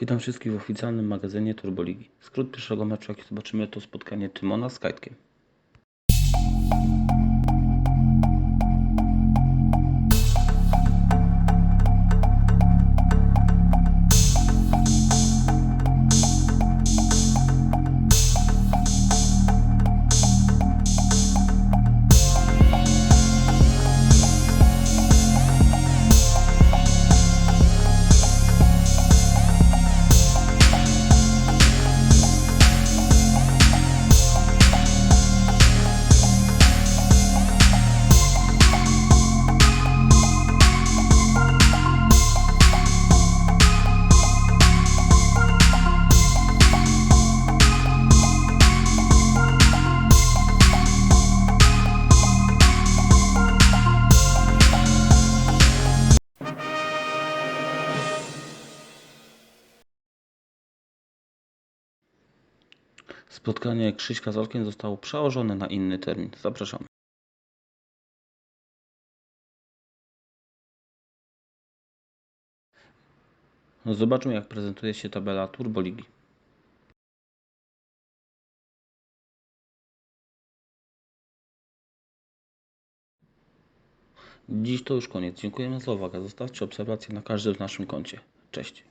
Witam wszystkich w oficjalnym magazynie Turboligi. Skrót pierwszego meczu, jaki zobaczymy, to spotkanie Tymona z Kajtkiem. Spotkanie Krzyśka z Olkiem zostało przełożone na inny termin. Zapraszamy. Zobaczmy, jak prezentuje się tabela Turboligi. Dziś to już koniec. Dziękujemy za uwagę. Zostawcie obserwacje na każdym naszym koncie. Cześć.